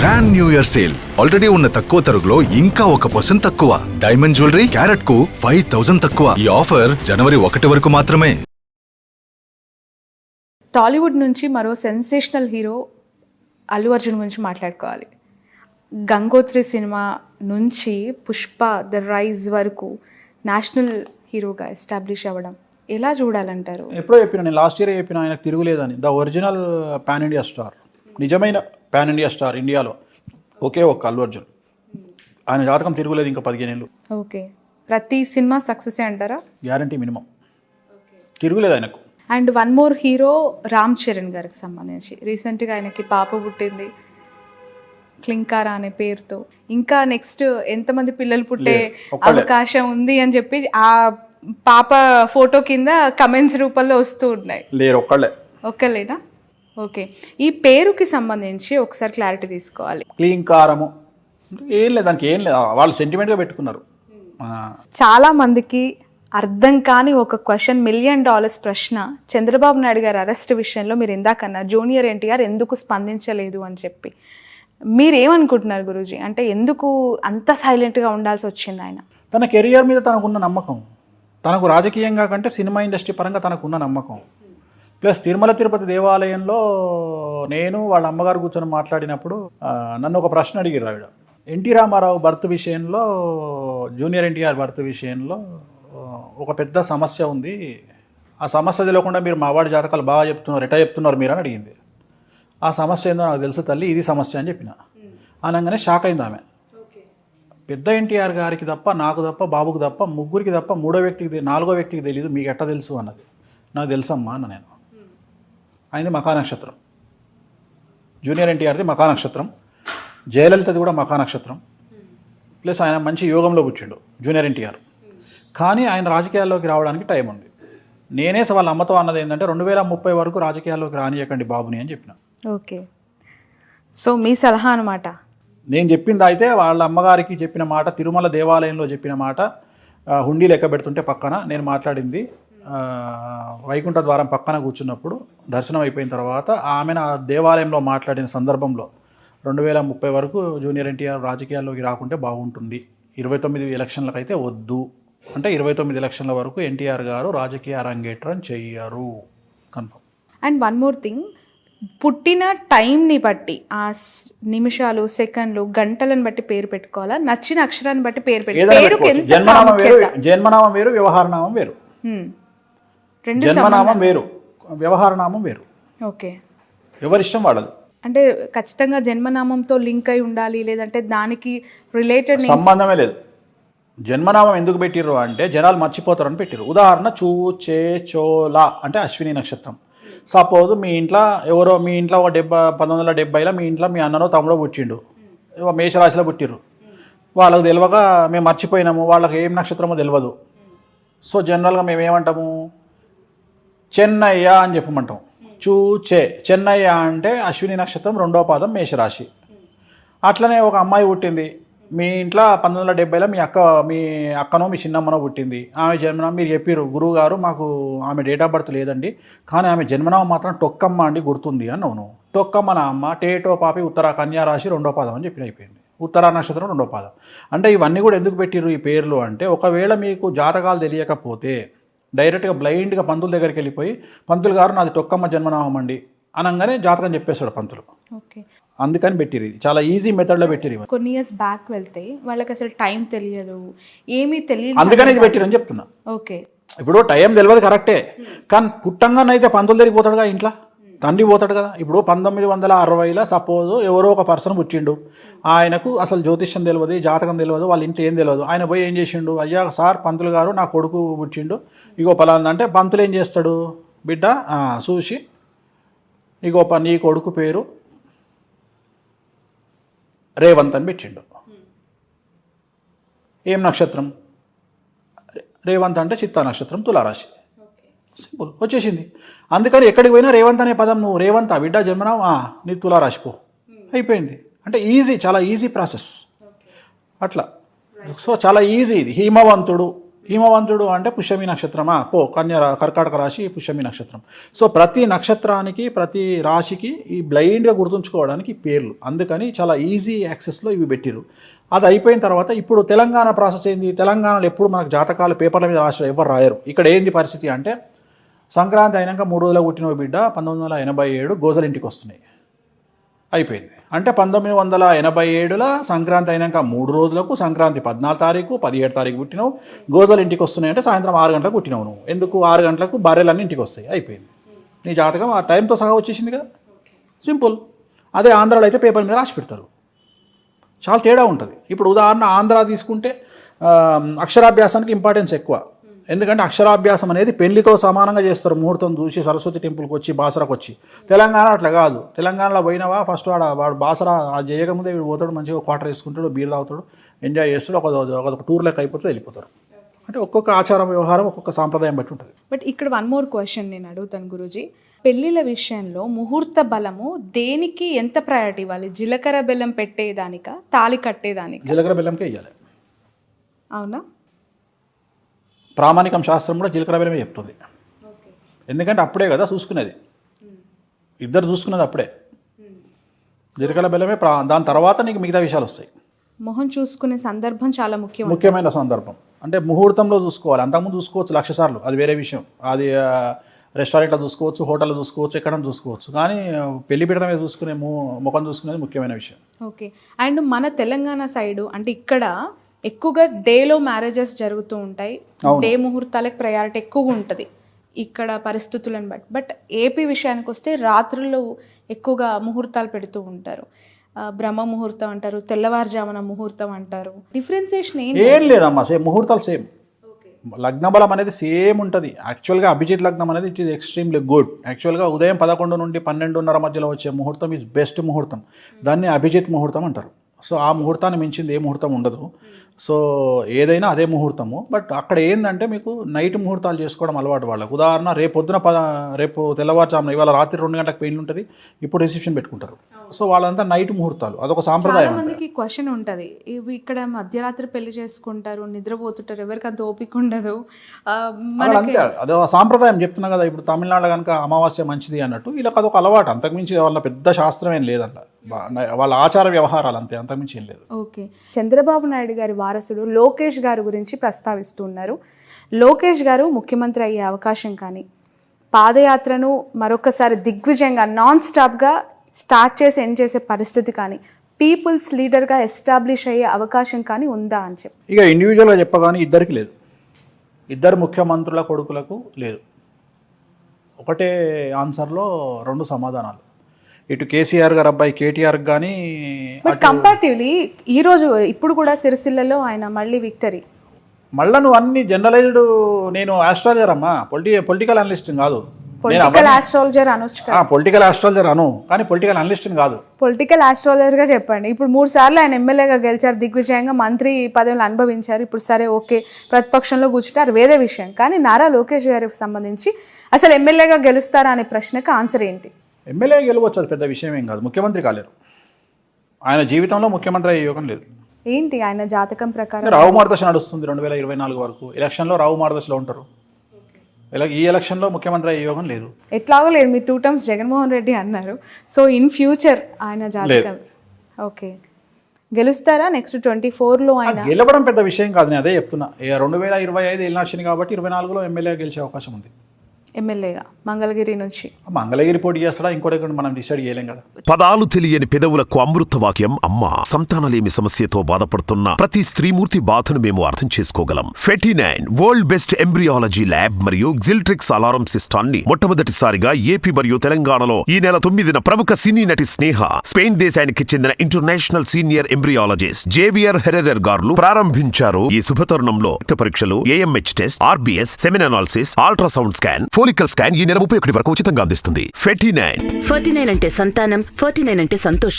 Grand new year sale already ఉన్న తక్కువ తరుగులో ఇంకా ఒక పర్సెంట్ తక్కువ. డైమండ్ జ్యువెలరీ క్యారెట్కు ఫైవ్ థౌసండ్ తక్కువ. ఈ ఆఫర్ జనవరి ఒకటి వరకు మాత్రమే. టాలీవుడ్ నుంచి మరో సెన్సేషనల్ హీరో అల్లు అర్జున్ గురించి మాట్లాడుకోవాలి. గంగోత్రి సినిమా నుంచి పుష్ప ద రైజ్ వరకు నేషనల్ హీరోగా ఎస్టాబ్లిష్ అవ్వడం ఎలా చూడాలంటారు? ఎప్పుడో చెప్పిన నేను లాస్ట్ ఇయర్ చెప్పిన ఆయనకు తిరుగులేదని. The original pan India star. నిజమైన పాన్ ఇండియా స్టార్ ఇండియాలో ఒకే ఒక్క అల్లు అర్జున్. ఆయన జాతకం తిరుగులేదు ఇంకా పదిహేను ఏళ్ళు ఓకే. ప్రతి సినిమా సక్సెస్ అంటారా? Guarantee minimum. తిరుగులేదు ఆయనకు. And one more hero Ram Charan గారికి సంబంధించి. రీసెంట్గా ఆయనకి పాప పుట్టింది. క్లింకారా అనే పేరుతో. ఇంకా నెక్స్ట్ ఎంతమంది పిల్లలు పుట్టే. అవకాశం ఉంది అని చెప్పి ఆ పాప ఫోటో కింద కమెంట్స్ రూపంలో వస్తూ ఉన్నాయి. లేరు ఒక్కళ్ళే. ఒక్కలేనా ఓకే. ఈ పేరుకి సంబంధించి ఒకసారి క్లారిటీ తీసుకోవాలి. క్లీన్ కారము ఏం లేదు దానికి ఏం లేదు. వాళ్ళు సెంటిమెంట్గా పెట్టుకున్నారు. ఆ, చాలా మందికి అర్థం కాని ఒక క్వశ్చన్ మిలియన్ డాలర్స్ ప్రశ్న చంద్రబాబు నాయుడు గారి అరెస్ట్ విషయంలో మీరు ఇందాకన్నా జూనియర్ ఎన్టీఆర్ ఎందుకు స్పందించలేదు? అని చెప్పి. మీరు ఏమనుకుంటున్నారు గురూజీ? అంటే ఎందుకు అంత సైలెంట్గా ఉండాల్సి వచ్చింది ఆయన? తన కెరియర్ మీద తనకున్న నమ్మకం. తనకు రాజకీయంగా కంటే సినిమా ఇండస్ట్రీ పరంగా తనకున్న నమ్మకం. ప్లస్ తిరుమల తిరుపతి దేవాలయంలో నేను వాళ్ళ అమ్మగారు కూర్చొని మాట్లాడినప్పుడు నన్ను ఒక ప్రశ్న అడిగారు ఆవిడ. ఎన్టీ రామారావు బర్త్ విషయంలో జూనియర్ ఎన్టీఆర్ బర్త్ విషయంలో ఒక పెద్ద సమస్య ఉంది. ఆ సమస్య తెలియకుండా మీరు మా వాడి జాతకాలు బాగా చెప్తున్నారు ఎటా చెప్తున్నారు మీరు అని అడిగింది. ఆ సమస్య ఏందో నాకు తెలుసు తల్లి ఇది సమస్య అని చెప్పిన. అనగానే షాక్ అయింది ఆమె. పెద్ద ఎన్టీఆర్ గారికి తప్ప నాకు తప్ప బాబుకు తప్ప ముగ్గురికి తప్ప మూడో వ్యక్తికి నాలుగో వ్యక్తికి తెలియదు మీకు ఎట్ట తెలుసు అన్నది. నాకు తెలుసమ్మా అన్న నేను. ఆయనది మకా నక్షత్రం జూనియర్ ఎన్టీఆర్ది మకా నక్షత్రం జయలలితది కూడా మకా నక్షత్రం ప్లస్ ఆయన మంచి యోగంలో పుట్టిండు జూనియర్ ఎన్టీఆర్. కానీ ఆయన రాజకీయాల్లోకి రావడానికి టైం ఉంది. నేనే వాళ్ళ అమ్మతో అన్నది ఏంటంటే రెండు వేల ముప్పై వరకు రాజకీయాల్లోకి రానియకండి బాబుని అని చెప్పిన. ఓకే. సో మీ సలహా అనమాట నేను చెప్పింది అయితే వాళ్ళ అమ్మగారికి చెప్పిన మాట తిరుమల దేవాలయంలో చెప్పిన మాట హుండీ లెక్క పెడుతుంటే పక్కన నేను మాట్లాడింది. వైకుంఠ ద్వారం పక్కన కూర్చున్నప్పుడు దర్శనం అయిపోయిన తర్వాత ఆమె ఆ దేవాలయంలో మాట్లాడిన సందర్భంలో రెండు వేల ముప్పై వరకు జూనియర్ ఎన్టీఆర్ రాజకీయాల్లోకి రాకుంటే బాగుంటుంది. ఇరవై తొమ్మిది ఎలక్షన్లకు అయితే వద్దు. అంటే ఇరవై తొమ్మిది ఎలక్షన్ల వరకు ఎన్టీఆర్ గారు రాజకీయ అరంగేట్రం చెయ్యరు. Confirm. And one more thing పుట్టిన టైంని బట్టి ఆ నిమిషాలు సెకండ్లు గంటలను బట్టి పేరు పెట్టుకోవాలా? నచ్చిన అక్షరాన్ని బట్టి పేరు పెట్టు ఏదైనా పేరుకి పెట్టుకోవచ్చు. ఎంత జన్మనామం వేరు వ్యవహారనామం వేరు. జన్మనామం వేరు. వ్యవహారనామం వేరు. ఓకే. ఎవరిష్టం వాళ్ళది. అంటే ఖచ్చితంగా జన్మనామంతో లింక్ అయి ఉండాలి లేదంటే దానికి రిలేటెడ్ సంబంధమే లేదు. జన్మనామం ఎందుకు పెట్టిర్రు అంటే జనాలు మర్చిపోతారని పెట్టిర్రు. ఉదాహరణ చూ చే చోలా అంటే అశ్విని నక్షత్రం. సపోజ్ మీ ఇంట్లో ఎవరో మీ ఇంట్లో ఒక డెబ్బై పంతొమ్మిది వందల డెబ్బైలో మీ ఇంట్లో మీ అన్ననో తమ్ముడో పుట్టిండు. మేషరాశిలో పుట్టిర్రు. వాళ్ళకు తెలియక మేము మర్చిపోయినాము వాళ్ళకి ఏం నక్షత్రమో తెలియదు. సో జనరల్గా మేము ఏమంటాము చెన్నయ్య అని చెప్పమంటాం. చూచే. చెన్నయ్య అంటే అశ్విని నక్షత్రం రెండో పాదం మేషరాశి. అట్లనే ఒక అమ్మాయి పుట్టింది. మీ ఇంట్లో పంతొమ్మిది వందల డెబ్బైలో మీ అక్క మీ అక్కనో మీ చిన్నమ్మనో పుట్టింది. ఆమె జన్మనామం మీరు చెప్పారు గురువు గారు మాకు ఆమె డేట్ ఆఫ్ బర్త్ లేదండి. కానీ ఆమె జన్మనామం మాత్రం టొక్కమ్మ అండి గుర్తుంది అని అవును టొక్కమ్మ నా అమ్మ టేటో పాపి ఉత్తర కన్యా రాశి రెండో పాదం అని చెప్పి అయిపోయింది. ఉత్తరా నక్షత్రం రెండో పాదం. అంటే ఇవన్నీ కూడా ఎందుకు పెట్టిర్రు ఈ పేర్లు అంటే ఒకవేళ మీకు జాతకాలు తెలియకపోతే డైరెక్ట్గా బ్లైండ్గా పంతుల దగ్గరికి వెళ్ళిపోయి పంతులు గారు నాది టొక్కమ్మ జన్మనామం అండి అనగానే జాతకం చెప్పేస్తాడు పంతులు. ఓకే. అందుకని పెట్టిరు చాలా ఈజీ మెథడ్లో పెట్టిరు కొన్ని ఇయర్స్ బ్యాక్ వెళ్తే వాళ్ళకి అసలు టైం తెలియదు ఏమీ తెలియదు అందుకని ఇది పెట్టిరని చెప్తున్నా. ఓకే. ఇప్పుడు టైం తెలియదు కరెక్టే. కానీ పుట్టంగానైతే పంతుల దగ్గరికి పోతాడుగా ఇంట్లో? తండ్రి పోతాడు కదా. ఇప్పుడు పంతొమ్మిది వందల అరవైలో సపోజ్ ఎవరో ఒక పర్సన్ పుట్టిండు. ఆయనకు అసలు జ్యోతిష్యం తెలియదు జాతకం తెలియదు వాళ్ళ ఇంటి ఏం తెలియదు ఆయన పోయి ఏం చేసిండు? అయ్యా సార్ పంతులు గారు నా కొడుకు పుట్టిండు. ఇగో పలానా అంటే పంతులు ఏం చేస్తాడు? బిడ్డ చూసి ఇగో ప- నీ కొడుకు పేరు రేవంత్ అని పెట్టిండు. ఏం నక్షత్రం? రేవంత్ అంటే చిత్తా నక్షత్రం తులారాశి. సింపుల్ వచ్చేసింది. అందుకని ఎక్కడికి పోయినా రేవంత్ అనే పదం నువ్వు రేవంత్ ఆ బిడ్డ జన్మనావు ఆ, నీ తులారాశి పో. అయిపోయింది. అంటే ఈజీ చాలా ఈజీ ప్రాసెస్ అట్లా. సో చాలా ఈజీ ఇది. హిమవంతుడు. హిమవంతుడు అంటే పుష్యమి నక్షత్రమా? పో కన్య కర్కాటక రాశి పుష్యమి నక్షత్రం. సో ప్రతి నక్షత్రానికి ప్రతి రాశికి ఈ బ్లైండ్గా గుర్తుంచుకోవడానికి పేర్లు. అందుకని చాలా ఈజీ యాక్సెస్లో ఇవి పెట్టిరు అది అయిపోయిన తర్వాత ఇప్పుడు తెలంగాణ ప్రాసెస్ ఏంది? తెలంగాణలో ఎప్పుడు మనకు జాతకాలు పేపర్ల మీద రాసి ఎవరు రాయరు. ఇక్కడ ఏంది పరిస్థితి అంటే సంక్రాంతి అయినాక మూడు రోజుల పుట్టిన బిడ్డ పంతొమ్మిది వందల ఎనభై ఏడు గోజలింటికి వస్తున్నాయి. అయిపోయింది. అంటే పంతొమ్మిది వందల ఎనభై ఏడుల సంక్రాంతి అయినాక మూడు రోజులకు సంక్రాంతి పద్నాలుగు తారీఖు పదిహేడు తారీఖు పుట్టినావు గోజలు ఇంటికి వస్తున్నాయి అంటే సాయంత్రం ఆరు గంటలకు పుట్టినావు నువ్వు. ఎందుకు? ఆరు గంటలకు బర్రెలన్నీ ఇంటికి వస్తాయి. అయిపోయింది. నీ జాతకం ఆ టైంతో సహా వచ్చేసింది కదా. సింపుల్. అదే ఆంధ్రాలో అయితే పేపర్ మీద రాసి పెడతారు. చాలా తేడా ఉంటుంది. ఇప్పుడు ఉదాహరణ ఆంధ్ర తీసుకుంటే అక్షరాభ్యాసానికి ఇంపార్టెన్స్ ఎక్కువ. ఎందుకంటే అక్షరాభ్యాసం అనేది పెళ్ళితో సమానంగా చేస్తారు. ముహూర్తం చూసి సరస్వతి టెంపుల్కి వచ్చి బాసరకు వచ్చి. తెలంగాణ అట్లా కాదు. తెలంగాణలో పోయినవా? ఫస్ట్ వాడు వాడు బాసర ఆ చేయకముందే వీడు పోతాడు మంచిగా క్వార్టర్ వేసుకుంటాడు బీర్ తాగుతాడు ఎంజాయ్ చేస్తాడు ఒక ఒక టూర్ లెక్క అయిపోతే వెళ్ళిపోతారు. అంటే ఒక్కొక్క ఆచారం వ్యవహారం ఒక్కొక్క సాంప్రదాయం బట్టి ఉంటుంది. బట్ ఇక్కడ వన్ మోర్ క్వశ్చన్ నేను అడుగుతాను గురూజీ. పెళ్ళిళ్ళ విషయంలో ముహూర్త బలము దేనికి ఎంత ప్రయారిటీ ఇవ్వాలి? జీలకర్ర బెల్లం పెట్టేదానిక? తాళి కట్టేదానిక? జీలకర్ర బెల్లంకే ఇవ్వాలి అవునా? ప్రామాణికం శాస్త్రం కూడా జీలకర్ర బెల్లమే చెప్తుంది. ఎందుకంటే అప్పుడే కదా చూసుకునేది. ఇద్దరు చూసుకునేది అప్పుడే. జీలకర్ర బెల్లమే ప్రా దాని తర్వాత నీకు మిగతా విషయాలు వస్తాయి. మొహం చూసుకునే సందర్భం చాలా ముఖ్యం ముఖ్యమైన సందర్భం. అంటే ముహూర్తంలో చూసుకోవాలి. అంతకుముందు చూసుకోవచ్చు లక్ష సార్లు. అది వేరే విషయం. అది రెస్టారెంట్లో చూసుకోవచ్చు హోటల్లో చూసుకోవచ్చు ఎక్కడ చూసుకోవచ్చు. కానీ పెళ్ళి మీద చూసుకునే ముఖం చూసుకునేది ముఖ్యమైన విషయం. ఓకే. అండ్ మన తెలంగాణ సైడ్ అంటే ఇక్కడ ఎక్కువగా డేలో మ్యారేజెస్ జరుగుతూ ఉంటాయి. డే ముహూర్తాలకు ప్రయారిటీ ఎక్కువగా ఉంటుంది. ఇక్కడ పరిస్థితులను బట్టి. బట్ ఏపీ విషయానికి వస్తే రాత్రుల్లో ఎక్కువగా ముహూర్తాలు పెడుతూ ఉంటారు. బ్రహ్మ ముహూర్తం అంటారు తెల్లవారుజామున ముహూర్తం అంటారు. డిఫరెన్సియేషన్ ఏంటి? ఏం లేదమ్మా సేమ్ ముహూర్తాలు సేమ్. లగ్న బలం అనేది సేమ్ ఉంటుంది. యాక్చువల్గా అభిజిత్ లగ్నం అనేది ఇట్ ఈస్ ఎక్స్ట్రీమ్లీ గుడ్ యాక్చువల్గా ఉదయం పదకొండు నుండి పన్నెండున్నర మధ్యలో వచ్చే ముహూర్తం ఈజ్ బెస్ట్ ముహూర్తం. దాన్ని అభిజిత్ ముహూర్తం అంటారు. సో ఆ ముహూర్తాన్ని మించింది ఏ ముహూర్తం ఉండదు. సో ఏదైనా అదే ముహూర్తము. బట్ అక్కడ ఏంటంటే మీకు నైట్ ముహూర్తాలు చేసుకోవడం అలవాటు వాళ్ళకు. ఉదాహరణ రేపు పొద్దున పద రేపు తెల్లవారుజామున ఇవాళ రాత్రి రెండు గంటలకు పెయిన్ ఉంటుంది. ఇప్పుడు రిసెప్షన్ పెట్టుకుంటారు. సో వాళ్ళంతా నైట్ ముహూర్తాలు. అదొక సాంప్రదాయం మందికి క్వశ్చన్ ఉంటది. ఇవి ఇక్కడ మధ్యరాత్రి పెళ్ళి చేసుకుంటారు నిద్రపోతుంటారు. ఎవరికి అంత ఓపిక ఉండదు. అంతే. అదే సాంప్రదాయం చెప్తున్నా కదా ఇప్పుడు తమిళనాడు కనుక అమావాస్య మంచిది అన్నట్టు వీళ్ళకి అదొక అలవాటు. అంతకుమించి వాళ్ళ పెద్ద శాస్త్రం ఏం వాళ్ళ ఆచార వ్యవహారాలు అంతే అంతకుమించి ఏం లేదు. ఓకే. చంద్రబాబు నాయుడు గారి వారసుడు లోకేష్ గారి గురించి ప్రస్తావిస్తున్నారు లోకేష్ గారు ముఖ్యమంత్రి అయ్యే అవకాశం కానీ పాదయాత్రను మరొకసారి దిగ్విజయంగా నాన్ స్టాప్గా స్టార్ట్ చేసి ఎండ్ చేసే పరిస్థితి కానీ పీపుల్స్ లీడర్గా ఎస్టాబ్లిష్ అయ్యే అవకాశం కానీ ఉందా అని చెప్పి. ఇక ఇండివిజువల్గా చెప్పగానే ఇద్దరికి లేదు. ఇద్దరు ముఖ్యమంత్రుల కొడుకులకు లేదు. ఒకటే ఆన్సర్లో రెండు సమాధానాలు. ఇటు కేసీఆర్ గారు అబ్బాయి కేటీఆర్ కానీ బట్ కంపారిటివ్లీ ఈ రోజు ఇప్పుడు కూడా సిరిసిల్లలో ఆయన మళ్ళీ విక్టరీ మళ్ళా నువ్వు అన్ని జనరలైజ్డ్ నేను ఆస్ట్రాలజర్ అమ్మా. పొలిటి పొలిటికల్ అనలిస్ట్ కాదు. పొలిటికల్ ఆస్ట్రాలజర్ పొలిటికల్ ఆస్ట్రాలజర్ అను కానీ పొలిటికల్ అనలిస్ట్ కాదు. పొలిటికల్ ఆస్ట్రాలజర్గా చెప్పండి. ఇప్పుడు మూడు సార్లు ఆయన ఎమ్మెల్యేగా గెలిచారు దిగ్విజయంగా మంత్రి పదవులు అనుభవించారు. ఇప్పుడు సరే ఓకే. ప్రతిపక్షంలో కూర్చుంటారు వేరే విషయం. కానీ నారా లోకేష్ గారికి సంబంధించి అసలు ఎమ్మెల్యేగా గెలుస్తారా అనే ప్రశ్నకు ఆన్సర్ ఏంటి? ఎమ్మెల్యే గెలవచ్చు అది పెద్ద విషయం ఏం కాదు. ముఖ్యమంత్రి కాలేరు. ఆయన జీవితంలో ముఖ్యమంత్రి అయ్యే యోగం లేదు. ఏంటి ఆయన జాతకం ప్రకారం? రావు మార్గదర్శ నడుస్తుంది రెండు వేల ఇరవై నాలుగు వరకు. ఎలక్షన్లో రావు మార్గదర్శలో ఉంటారు. ఈ ఎలక్షన్లో ముఖ్యమంత్రి అయ్యే యోగం లేదు. ఎట్లాగో లేదు. మీరు టూ టైమ్స్ జగన్మోహన్ రెడ్డి అన్నారు. సో ఇన్ ఫ్యూచర్ ఆయన జాతకం. ఓకే. గెలుస్తారా? నెక్స్ట్ ట్వంటీ ఫోర్లో ఆయన? గెలవడం పెద్ద విషయం కాదు. నేను అదే చెప్తున్నా. రెండు వేల ఇరవై ఐదు ఎలక్షన్ కాబట్టి ఇరవై నాలుగులో ఎమ్మెల్యే గెలిచే అవకాశం ఉంది. ఎమ్మెల్యేగా మంగళగిరి నుంచి. మంగళగిరి పోటీ చేస్తాడా? ఇంకోటి మనం డిసైడ్ చేయలేం కదా. పదాలు తెలియని పెదవులకు అమృత వాక్యం అమ్మ. సంతానలేమి సమస్యతో బాధపడుతున్న ప్రతి స్త్రీమూర్తి బాధను మేము అర్థం చేసుకోగలం. Fifty nine world best embryology lab మరియు జిల్ట్రిక్స్ అలారం సిస్టాన్ని మొట్టమొదటిసారిగా ఏపీ మరియు తెలంగాణలో ఈ నెల తొమ్మిదిన ప్రముఖ సినీ నటి స్నేహ స్పెయిన్ దేశానికి చెందిన international senior embryologist Javier Herrera garu ప్రారంభించారు ఈ శుభతరుణంలో. రక్త పరీక్షలు AMH test RBS semen analysis ultrasound scan follicle scan ఈ నెల ముప్పై ఒకటి వరకు ఉచితంగా అందిస్తుంది. ఫెటీ నైన్ ఫార్టీ నైన్ అంటే సంతానం ఫార్టీ నైన్ అంటే సంతోషం.